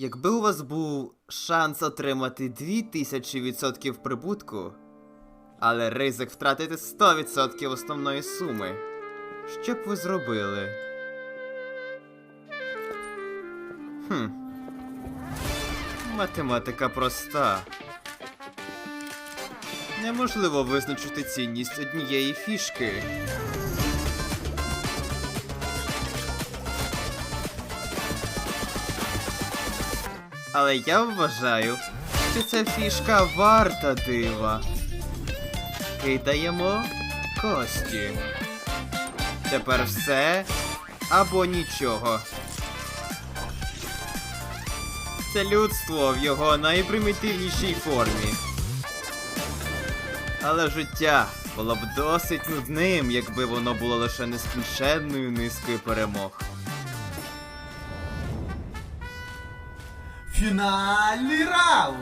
Якби у вас був шанс отримати 2000% прибутку, але ризик втратити 100% основної суми, що б ви зробили? Хм. Математика проста. Неможливо визначити цінність однієї фішки. Але я вважаю, що ця фішка варта дива. Кидаємо кості. Тепер все або нічого. Це людство в його найпримітивнішій формі. Але життя було б досить нудним, якби воно було лише нескінченною низкою перемог. Фінальний раунд.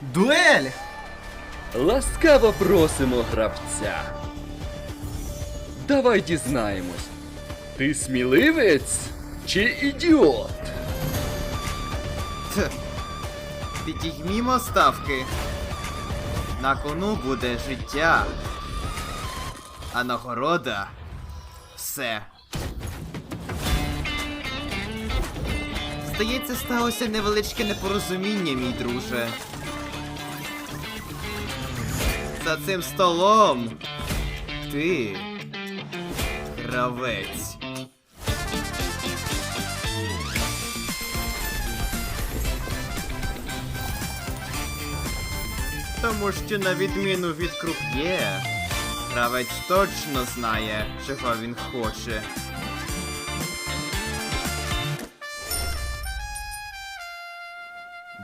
Дуель. Ласкаво просимо гравця. Давай дізнаємось. Ти сміливець чи ідіот? Тх. Підіймімо ставки. На кону буде життя. А нагорода все. Здається, сталося невеличке непорозуміння, мій друже. За цим столом ти гравець. Тому що на відміну від круп'є, гравець точно знає, чого він хоче.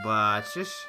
Бачиш?